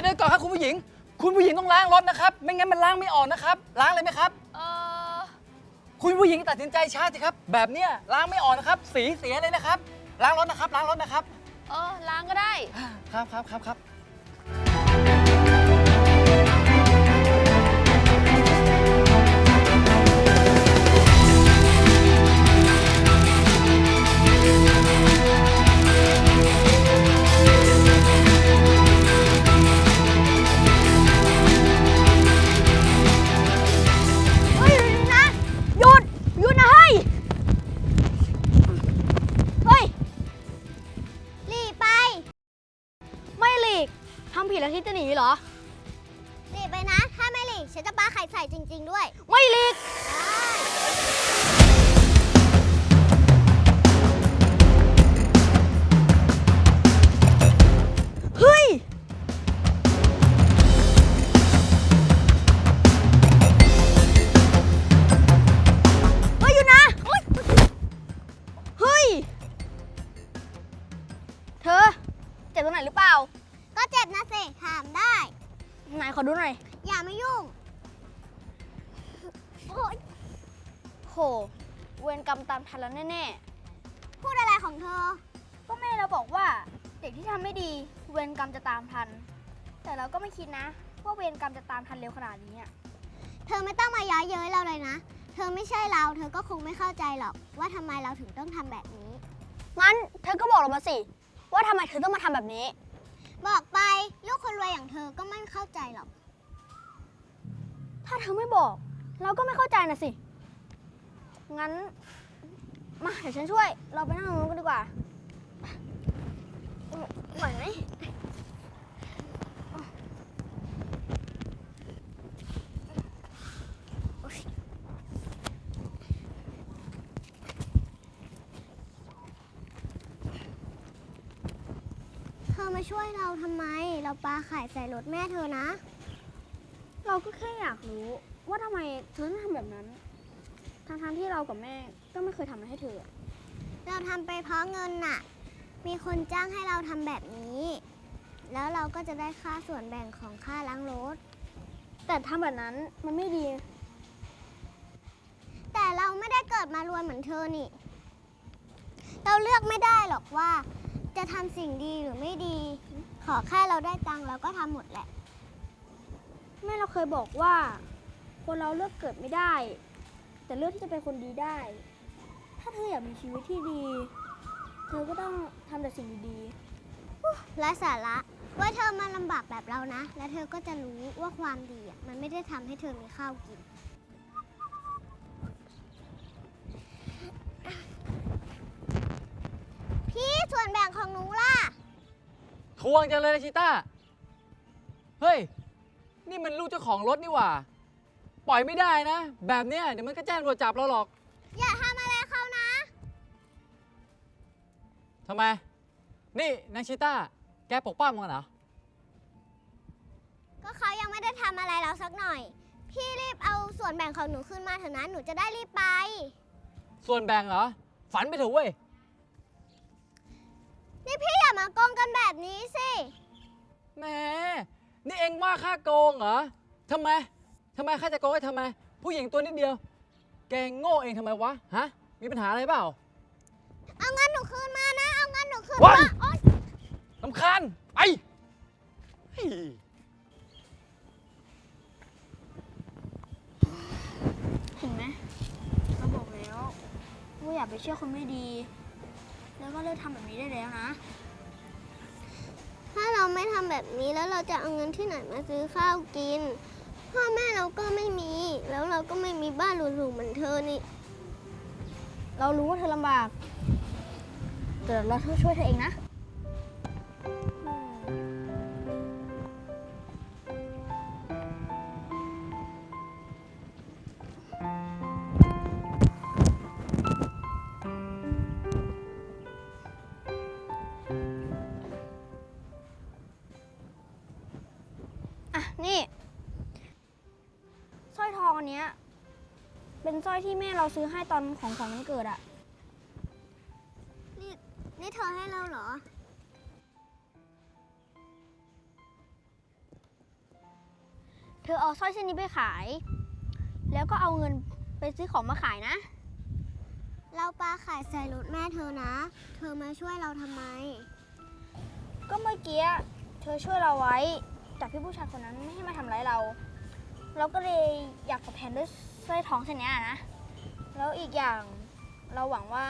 ยวนะเดี๋ยวก่อนครับคุณผู้หญิง คุณผู้หญิงต้องล้างรถนะครับ ไม่งั้นมันล้างไม่ออกนะครับ ล้างเลยไหมครับ เออคุณผู้หญิงตัดสินใจช้าสิครับ แบบเนี้ยล้างไม่ออกนะครับ สีเสียเลยนะครับ ล้างรถนะครับ ล้างรถนะครับ เออล้างก็ได้ ครับครับครับครับ แล้วแน่พูดอะไรของเธอๆก็แม่เราบอกว่าเด็กที่ทำไม่ดีเวรกรรมจะตามทัน แต่เราก็ไม่คิดนะ ว่าเวรกรรมจะตามทันเร็วขนาดนี้อะเธอไม่ต้องมาย้อเย้ยเราเลยนะ เธอไม่ใช่เรา เธอก็คงไม่เข้าใจหรอก ว่าทำไมเราถึงต้องทำแบบนี้ งั้นเธอก็บอกเรามาสิ ว่าทำไมเธอต้องมาทำแบบนี้ บอกไปลูกคนรวยอย่างเธอก็ไม่เข้าใจหรอก ถ้าเธอไม่บอก เราก็ไม่เข้าใจนะสิ งั้น มาเดี๋ยวฉันช่วย เราไปนั่งตรงนู้นกันดีกว่าไหวไหมเธอมาช่วยเราทำไม เราปลาไข่ใส่รถแม่เธอนะ เราก็แค่อยากรู้ว่าทำไมเธอต้องทำแบบนั้น ทั้งๆที่เรากับแม่ ก็ไม่เคยทำอะไรให้เธอเราทำไปเพราะเงินน่ะ มีคนจ้างให้เราทำแบบนี้ แล้วเราก็จะได้ค่าส่วนแบ่งของค่าล้างรถ แต่ทำแบบนั้นมันไม่ดี แต่เราไม่ได้เกิดมารวยเหมือนเธอนี่ เราเลือกไม่ได้หรอกว่า จะทำสิ่งดีหรือไม่ดี ขอแค่เราได้ตังค์เราก็ทำหมดแหละ แม่เราเคยบอกว่า คนเราเลือกเกิดไม่ได้ แต่เลือกที่จะเป็นคนดีได้ถ้าเธออยากมีชีวิตที่ดี เธอก็ต้องทำแต่สิ่งดีและสาระ ว่าเธอมาลำบากแบบเรานะ และเธอก็จะรู้ว่าความดีอะมันไม่ได้ทำให้เธอมีข้าวกิน พี่ส่วนแบ่งของหนูล่ะ ทวงจังเลยนะชิต้า เฮ้ย นี่มันลูกเจ้าของรถนี่หว่า ปล่อยไม่ได้นะ แบบเนี้ยเดี๋ยวมันก็แจ้งตำรวจจับเราหรอก ทำไม นี่นางชิต้า แกปกป้องมันเหรอ ก็เขายังไม่ได้ทำอะไรเราสักหน่อย พี่รีบเอาส่วนแบ่งของหนูขึ้นมาเถอะนะหนูจะได้รีบไป ส่วนแบ่งเหรอ ฝันไปเถอะเว้ย นี่พี่อย่ามาโกงกันแบบนี้สิแหม นี่เองว่าค่าโกงเหรอ ทำไม ทำไมข้าจะโกงให้ทำไม ผู้หญิงตัวนิดเดียว แกโง่เองทำไมวะ ฮะ มีปัญหาอะไรเปล่า เอาเงินหนูคืนมานะ เอาเงินหนูคืนว้ายมาโอ๊ยลำคาญไปเฮ้ยเห็นไหมเราบอกแล้วว่าอย่าไปเชื่อคนไม่ดี แล้วก็เลิกทำแบบนี้ได้แล้วนะ ถ้าเราไม่ทำแบบนี้แล้วเราจะเอาเงินที่ไหนมาซื้อข้าวกิน พ่อแม่เราก็ไม่มี แล้วเราก็ไม่มีบ้านหรูๆเหมือนเธอนี่ เรารู้ว่าเธอลำบาก แต่เราช่วยเธอเองนะอะนี่สร้อยทองอันเนี้ยเป็นสร้อยที่แม่เราซื้อให้ตอนของขวัญวันเกิดอะ ธอเอาสร้อยเส้นนี้ไปขาย แล้วก็เอาเงินไปซื้อของมาขายนะ เราปลาขายใส่รถแม่เธอนะ เธอมาช่วยเราทำไม ก็เมื่อกี้เธอช่วยเราไว้แต่พี่ผู้ชายคนนั้นไม่ให้มาทำร้ายเรา เราก็เลยอยากตอบแทนด้วยสร้อยทองเส้นเนี้ยนะ แล้วอีกอย่างเราหวังว่า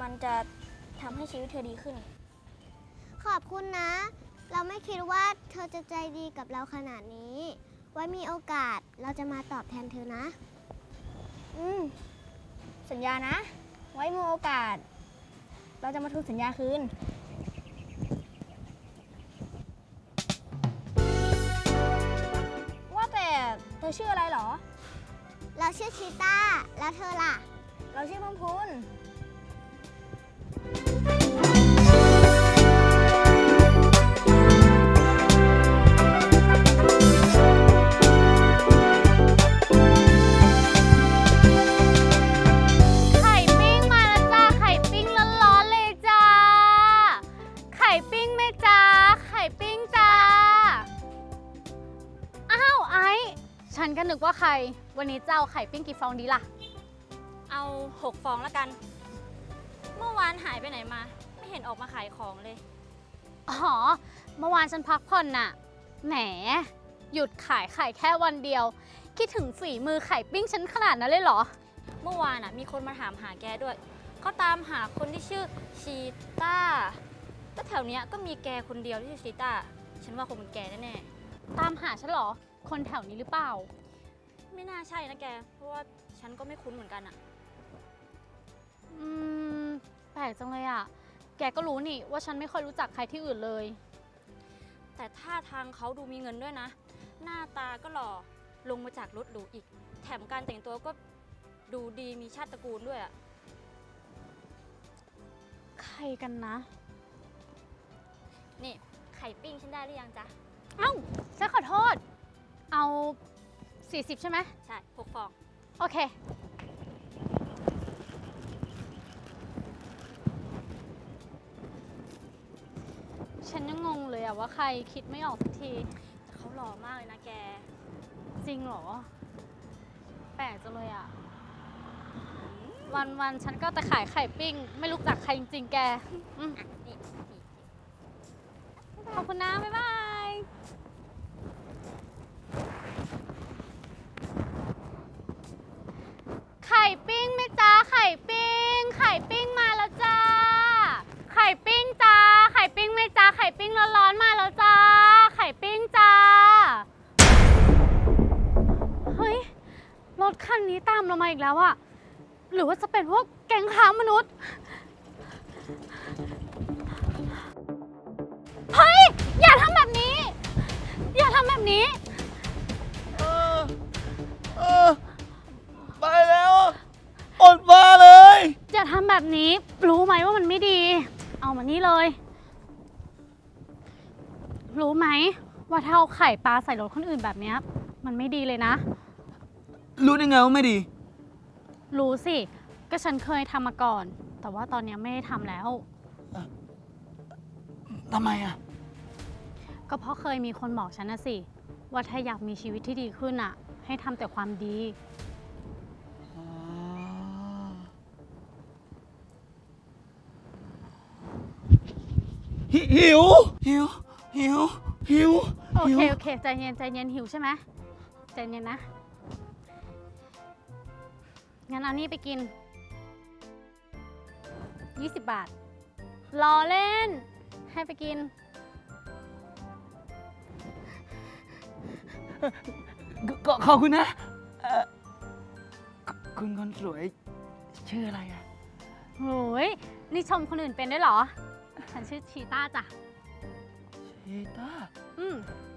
มันจะทำให้ชีวิตเธอดีขึ้น ขอบคุณนะ เราไม่คิดว่าเธอจะใจดีกับเราขนาดนี้ ไว้มีโอกาสเราจะมาตอบแทนเธอนะ อืม สัญญานะ ไว้มีโอกาส เราจะมาทวงสัญญาคืน ว่าแต่เธอชื่ออะไรเหรอ เราชื่อชีต้า แล้วเธอล่ะ เราชื่อพังพุน วันนี้เจ้าไข่ปิ้งกี่ฟองดีล่ะ เอาหกฟองแล้วกัน เมื่อวานหายไปไหนมา ไม่เห็นออกมาขายของเลย อ๋อ เมื่อวานฉันพักผ่อนน่ะ แหม หยุดขายไข่แค่วันเดียว คิดถึงฝีมือไข่ปิ้งฉันขนาดนั้นเลยเหรอ เมื่อวานอะมีคนมาถามหาแกด้วยเขาตามหาคนที่ชื่อชีต้าก็แถวเนี้ยก็มีแกคนเดียวที่ชื่อชีต้า ฉันว่าคงเป็นแกแน่ตามหาฉันเหรอ คนแถวนี้หรือเปล่าๆ ไม่น่าใช่นะแก เพราะว่าฉันก็ไม่คุ้นเหมือนกันอะอืม แปลกจังเลยอะแกก็รู้นี่ว่าฉันไม่ค่อยรู้จักใครที่อื่นเลย แต่ท่าทางเขาดูมีเงินด้วยนะ หน้าตาก็หล่อ ลงมาจากรถหรูอีก แถมการแต่งตัวก็ดูดีมีชาติตระกูลด้วยอะใครกันนะ นี่ไข่ปิ้งฉันได้หรือยังจ๊ะ เอ้าฉันขอโทษ เอา 40 ใช่ไหมใช่หกฟอง โอเค ฉันยังงงเลยอะว่าใครคิดไม่ออกสักที แต่เขาหล่อมากเลยนะแก จริงเหรอ แปลกจังเลยอะวันวันๆฉันก็แต่ขายไข่ปิ้ง ไม่รู้จักใครจริงๆแกอืมนี่นี่ ขอบคุณนะ บ๊ายบาย ไข่ปิ้งไหมจ้า ไข่ปิ้ง ไข่ปิ้งมาแล้วจ้า ไข่ปิ้งจ้า ไข่ปิ้งไหมจ้า ไข่ปิ้งร้อนๆมาแล้วจ้า ไข่ปิ้งจ้า เฮ้ย รถคันนี้ตามเรามาอีกแล้วอะหรือว่าจะเป็นพวกแก๊งค้ามนุษย์ เฮ้ย อย่าทำแบบนี้ อย่าทำแบบนี้ เออเออไปแล้วอดมาเลย อย่าทำแบบนี้ รู้ไหมว่ามันไม่ดี เอามานี่เลย รู้ไหมว่าถ้าเอาไข่ปลาใส่รถคนอื่นแบบเนี้ยมันไม่ดีเลยนะ รู้ได้ไงว่าไม่ดี รู้สิ ก็ฉันเคยทำมาก่อน แต่ว่าตอนนี้ไม่ได้ทำแล้ว ทำไมอะ ก็เพราะเคยมีคนบอกฉันนะสิ ว่าถ้าอยากมีชีวิตที่ดีขึ้นอะ ให้ทำแต่ความดี หิว หิว หิวหิวโอเคโอเคใจเย็นใจเย็นหิวใช่ไหมใจเย็นนะ งั้นเอานี่ไปกิน 20 บาท รอเล่น ให้ไปกิน ก็ขอบคุณนะเอ่อคุณคนสวย ชื่ออะไรอะโหยนี่ชมคนอื่นเป็นได้วยเหรอ ฉันชื่อชีต้าจ้ะ ชีตาอืม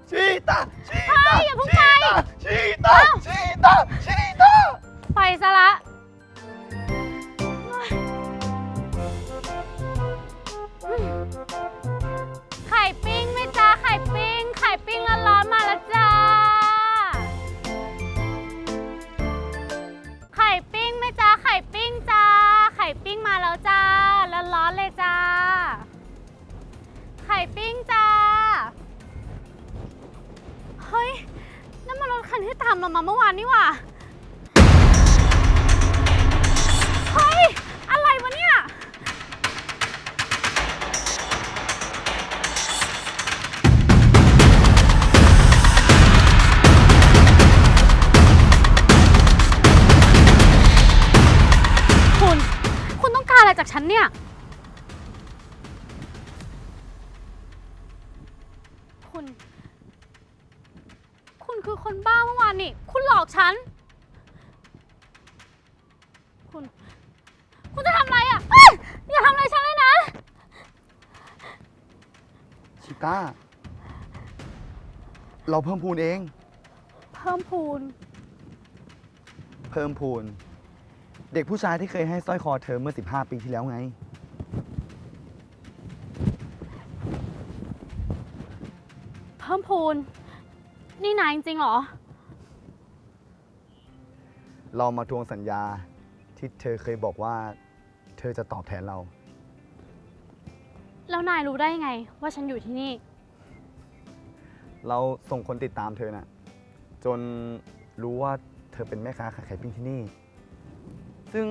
ชีตาชีเฮ้ยอย่าเพิ่งไป คันที่ตามเรามาเมื่อวานนี่หว่า เฮ้ย อะไรวะเนี่ย คุณ คุณต้องการอะไรจากฉันเนี่ย คุณ คุณคือคนบ้าเมื่อวานนี่ คุณหลอกฉัน คุณ คุณจะทำอะไรอะเอ้ยอย่าทำอะไรฉันเลยนะ ชิต้า เราเพิ่มพูนเอง เพิ่มพูน เพิ่มพูน เด็กผู้ชายที่เคยให้สร้อยคอเธอเมื่อ 15 ปีที่แล้วไง เพิ่มพูน นี่นายจริงๆเหรอ เรามาทวงสัญญาที่เธอเคยบอกว่า เธอจะตอบแทนเรา แล้วนายรู้ได้ยังไงว่าฉันอยู่ที่นี่ เราส่งคนติดตามเธอน่ะจนรู้ว่าเธอเป็นแม่ค้าขายไข่ปิ้งที่นี่ ซึ่ง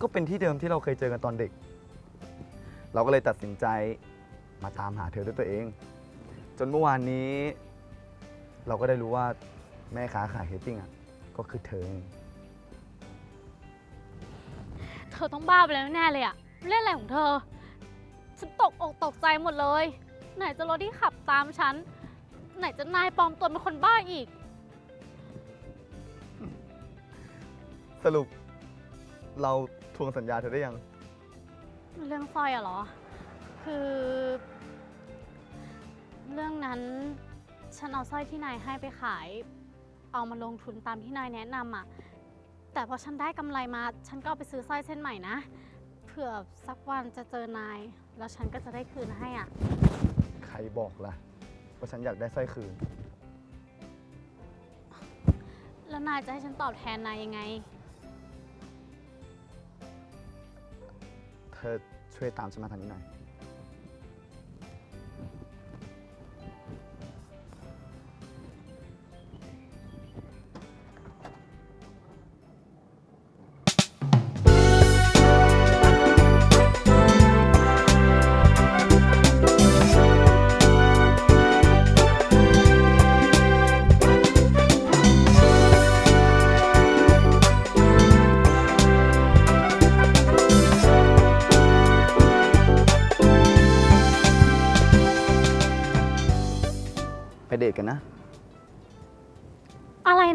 ก็เป็นที่เดิมที่เราเคยเจอกันตอนเด็ก เราก็เลยตัดสินใจมาตามหาเธอด้วยตัวเอง จนเมื่อวานนี้ เราก็ได้รู้ว่าแม่ค้าขายไข่ปิ้งอะ ก็คือเธอเองเธอต้องบ้าไปแล้วแน่เลยอะเล่นอะไรของเธอ ฉันตกอกตกใจหมดเลย ไหนจะรถที่ขับตามฉัน ไหนจะนายปลอมตัวเป็นคนบ้าอีก สรุป เราทวงสัญญาเธอได้ยัง เรื่องสร้อยอะเหรอ คือ เรื่องนั้น ฉันเอาสร้อยที่นายให้ไปขาย เอามาลงทุนตามที่นายแนะนำอะแต่พอฉันได้กำไรมา ฉันก็เอาไปซื้อสร้อยเส้นใหม่นะ เผื่อสักวันจะเจอนาย แล้วฉันก็จะได้คืนให้อะใครบอกล่ะ ว่าฉันอยากได้สร้อยคืน แล้วนายจะให้ฉันตอบแทนนายยังไง เธอช่วยตามฉันมาทางนี้หน่อย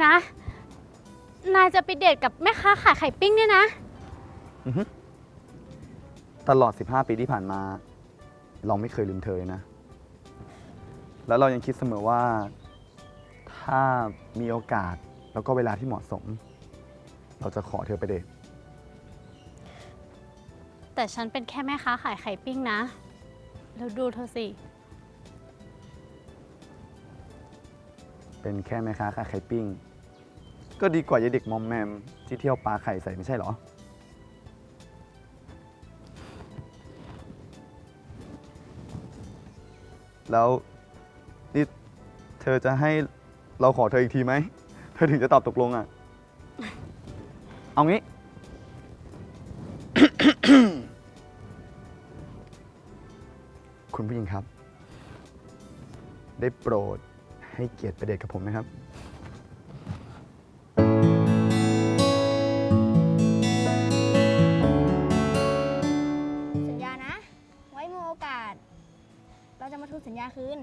นะ นายจะไปเดทกับแม่ค้าขายไข่ปิ้งเนี่ยนะ อือฮึตลอด 15 ปีที่ผ่านมา เราไม่เคยลืมเธอเลยนะ แล้วเรายังคิดเสมอว่า ถ้ามีโอกาสแล้วก็เวลาที่เหมาะสม เราจะขอเธอไปเดทแต่ฉันเป็นแค่แม่ค้าขายไข่ปิ้งนะ แล้วดูเธอสิ เป็นแค่แม่ค้าขายไข่ปิ้ง ก็ดีกว่ายายเด็กมอมแมมที่เที่ยวปลาไข่ใส่ไม่ใช่เหรอ แล้วนี่เธอจะให้เราขอเธออีกทีไหม เธอถึงจะตอบตกลงอะ เอางี้คคุณผู้หญิงครับ ได้โปรดให้เกียรติประเดชกับผมนะครับ คืน